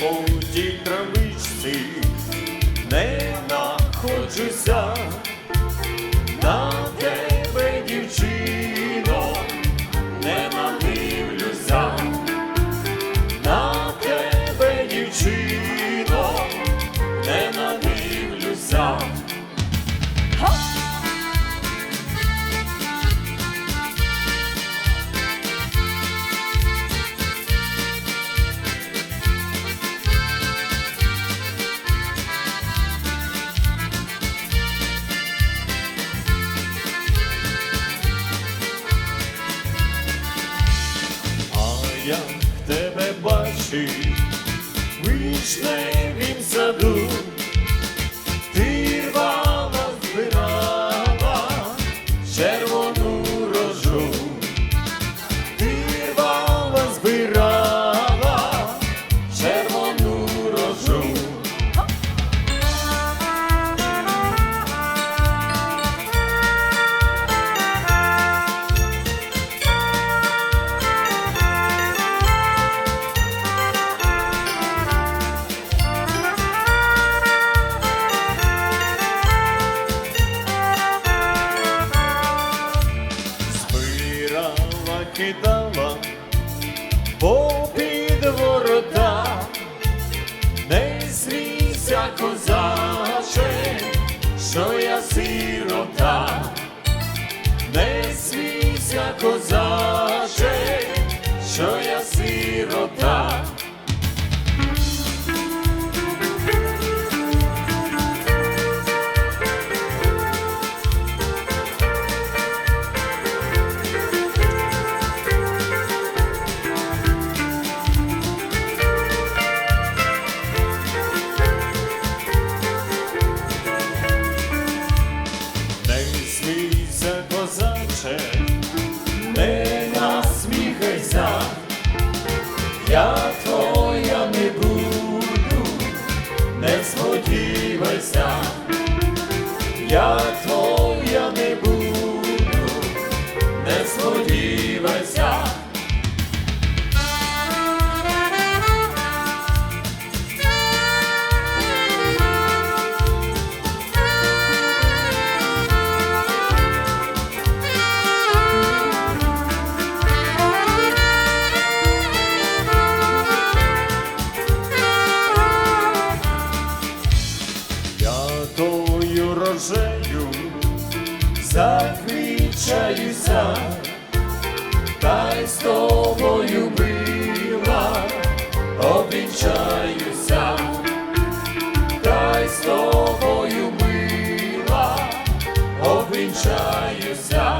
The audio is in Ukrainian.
по тій травичці не находжуся на тебе, дівчино, не надивлюся, на тебе, дівчино, не надивлюся. А я тебе бачив. В вишневім саду, ти рвала, збирала червону кидала попід ворота, не смійся, козаче, що я сирота, не смійся, козаче, сподівайся. Я тою рожею заквічаюся, та й з тобою била, обвінчаюся, та й з тобою била, обвінчаюся.